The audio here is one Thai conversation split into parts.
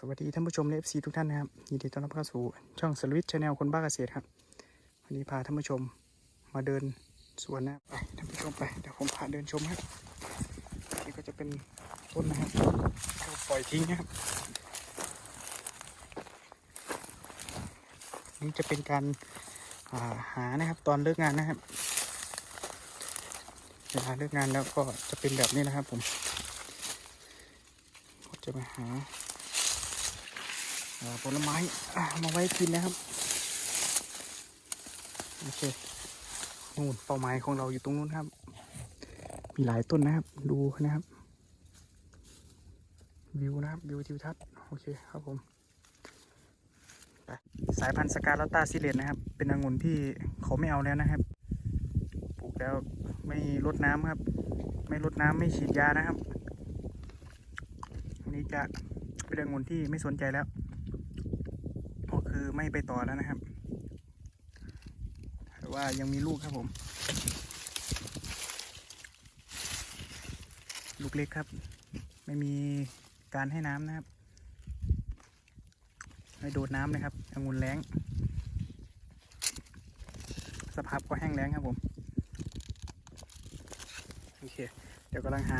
สวัสดีท่านผู้ชมและ FC ทุกท่านนะครับยินดีต้อนรับเข้าสู่ช่องสวิตช์แนลคนบ้าเกษตรครับ วันนี้พาท่านผู้ชมมาเดินสวนนะไปท่านผู้ชมไปเดี๋ยวผมพาเดินชมครับนี่ก็จะเป็นต้นนะครับเราปล่อยทิ้งนะครับนี่จะเป็นการาหานะครับตอนเลิกงานนะครับเวลาเลิกงานแล้วก็จะเป็นแบบนี้นะครับผมจะมาหา ผลไม้มาไว้กินนะครับ โอเคนู่นเป้าหมายของเราอยู่ตรงนู้นครับ มีหลายต้นนะครับ ดูนะครับ วิวนะครับ วิวทิวทัศน์ โอเคครับผมสายพันธุ์สกาลาตาซิเลตนะครับ เป็นองุ่นที่เขาไม่เอาแล้วนะครับ ปลูกแล้วไม่รดน้ำครับ ไม่รดน้ำไม่ฉีดยานะครับ อันนี้จะเป็นองุ่นที่ไม่สนใจแล้ว คือไม่ไปต่อแล้วนะครับ แต่ว่ายังมีลูกครับผม ลูกเล็กครับ ไม่มีการให้น้ำนะครับ ไม่โดดน้ำเลยครับองุ่นแรงสภาพก็แห้งแล้งครับผม โอเค เดี๋ยวกำลังหา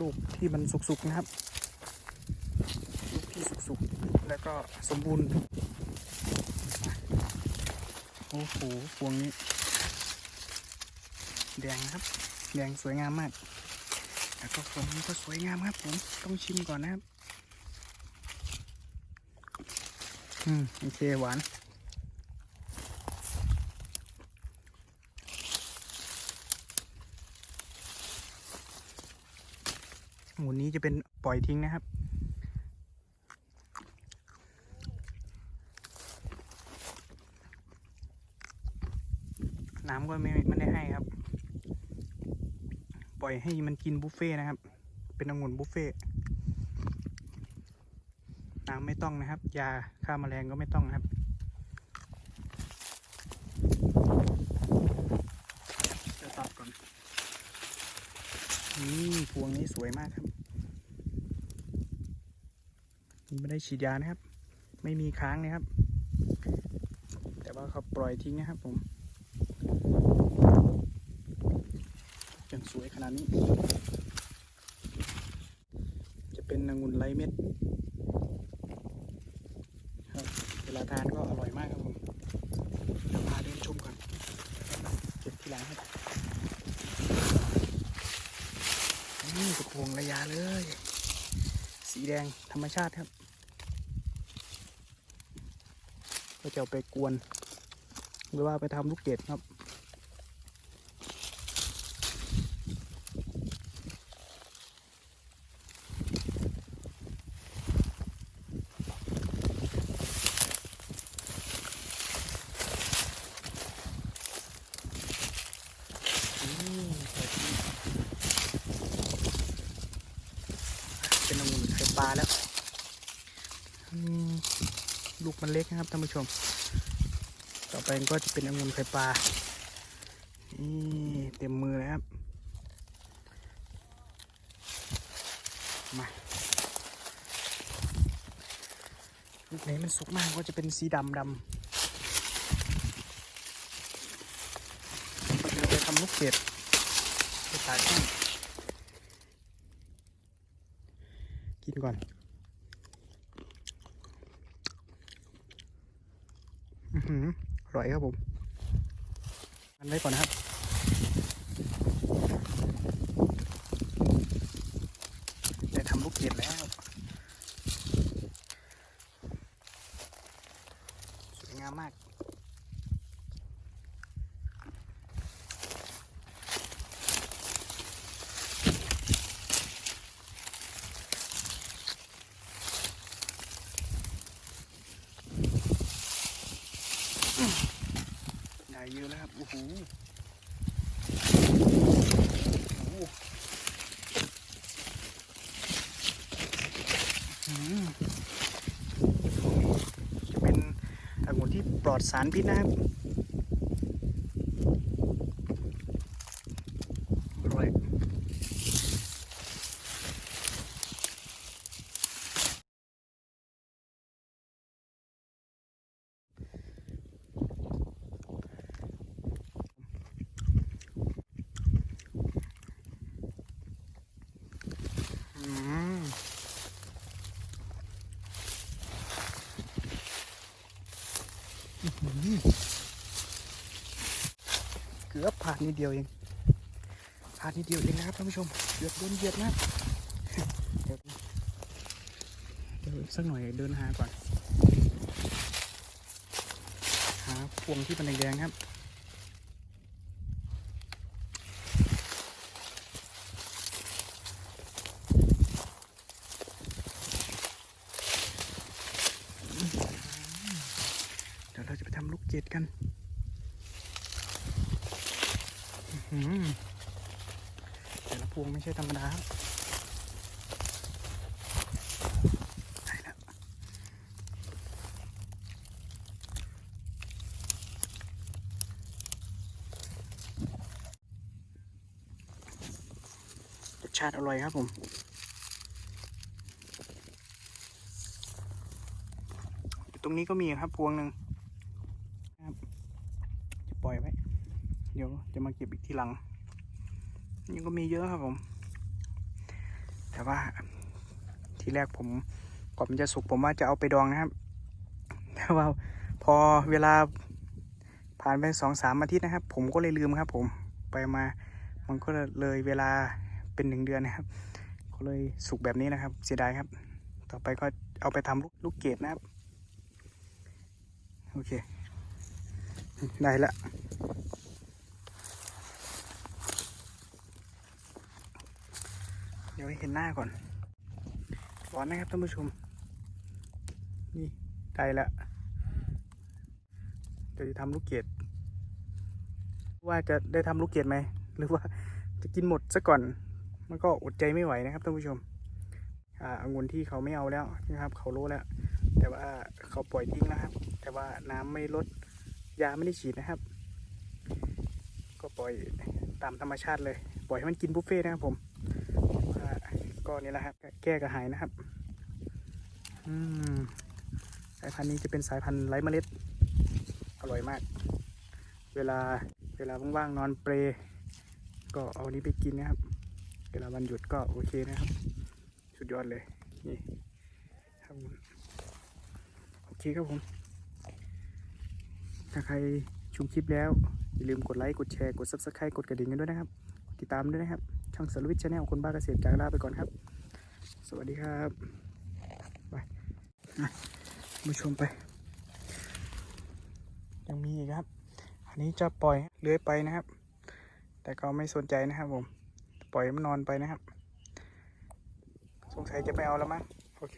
ลูกที่มันสุกๆนะครับ ลูกที่สุกๆ แล้วก็สมบูรณ์โอ้โหพวงนี้ แดงครับ แดงสวยงามมาก แล้วก็พวงนี้ก็สวยงามครับผม ต้องชิมก่อนนะครับ อืม โอเค หวานหมูนี้จะเป็นปล่อยทิ้งนะครับ น้ำก็ไม่ไม่ได้ให้ครับ ปล่อยให้มันกินบุฟเฟ่นะครับ เป็นองุ่นบุฟเฟ่น้ำไม่ต้องนะครับ ยาฆ่าแมลงก็ไม่ต้องครับ จะตัดก่อน นี่พวงนี้สวยมากครับนี่ไม่ได้ฉีดยานะครับ ไม่มีค้างนะครับ แต่ว่าเขาปล่อยทิ้งนะครับผม ยังส วยขนาดนี้ จะเป็นองุ่นไรเม็ดครับเวลาทานก็อร่อยมากครับผมเดี๋ยวพาเดินชมก่อนเก็บทีหลังครับนี่กระพวงระยะเลย สีแดงธรรมชาติครับ ก็จะเอาไปกวน หรือว่าไปทำลูกเกดครับ อืมเป็นองุ่นไข่ ปลาแล้วลูกมันเล็กนะครับท่านผู้ชม ต่อไปก็จะเป็นองุ่นไข่ปลานี่เต็มมือเลยครับ มาลูกไหนมันสุกมากก็จะเป็นสีดำดำก็จะเอาไปทำลูกเกดไปตากแห้ง ก่อนอือหืออร่อยครับผม อันไว้ก่อนนะครับได้ทำลูกเกดแล้ว สวยงามมาก ได้ เยอะแล้วครับ โอ้โหโอ้โหอืมจะเป็นองุ่นที่ปลอดสารพิษนะครับ อืม เกือบผ่านนิดเดียวเอง ผ่านนิดเดียวเองนะครับท่านผู้ชมเกือบโดนเหยียบนะเดี๋ยวเดี๋ยวสักหน่อยเดินหาก่อน หาพวงที่เป็นแดงๆครับ เดี๋ยวเราจะไปทำลู กเกดกันแต่ละพวงไม่ใช่ธรรมดาครับชาติอร่อยครับผมตรงนี้ก็มีครับพวงหนึ่งนะครับจะปล่อยไว้ เดี๋ยวจะมาเก็บอีกทีหลังนี่ก็มีเยอะครับผม แต่ว่าทีแรกผมก่อนมันจะสุกผมว่าจะเอาไปดองนะครับ แต่ว่าพอเวลาผ่านไปสองสามอาทิตย์นะครับ ผมก็เลยลืมครับ ผมไปมามันก็เลยเวลาเป็นหนึ่งเดือนนะครับ ก็เลยสุกแบบนี้นะครับ เสียดายครับ ต่อไปก็เอาไปทำลูกลูกเกดนะครับ โอเค ได้ละ เดี๋ยวให้เห็นหน้าก่อนร้อนนะครับท่านผู้ชม นี่ได้ละเดี๋ยวจะทำลูกเกดว่าจะได้ทำลูกเกดไหม หรือว่าจะกินหมดซะก่อน มันก็อดใจไม่ไหวนะครับท่านผู้ชม อ่าองุ่นที่เขาไม่เอาแล้วนะครับ เขารู้แล้ว แต่ว่าเขาปล่อยทิ้งนะครับ แต่ว่าน้ำไม่ลด ยาไม่ได้ฉีดนะครับ ก็ปล่อยตามธรรมชาติเลย ปล่อยให้มันกินบุฟเฟ่ต์นะครับผม ก็นี่แหละครับแก้กระหายนะครับอืมสายพันธุ์นี้จะเป็นสายพันธุ์ไร้เมล็ด อร่อยมาก เวลาเวลาว่างๆนอนเปรก็เอานี้ไปกินนะครับ เวลาวันหยุดก็โอเคนะครับ สุดยอดเลยนี่ครับโอเคครับผม ถ้าใครชมคลิปแล้ว อย่าลืมกดไลค์ กดแชร์ กด subscribe กดกระดิ่งกันด้วยนะครับ ติดตามด้วยนะครับ ช่องสารวิทย์ชแนลคนบ้าเกษตรจากลาไปก่อนครับ สวัสดีครับไปมาชมไป ยังมีอีกครับ อันนี้จะปล่อยเลื้อยไปนะครับ แต่ก็ไม่สนใจนะครับผม ปล่อยมันนอนไปนะครับ สงสัยจะไปเอาแล้วมั้งโอเค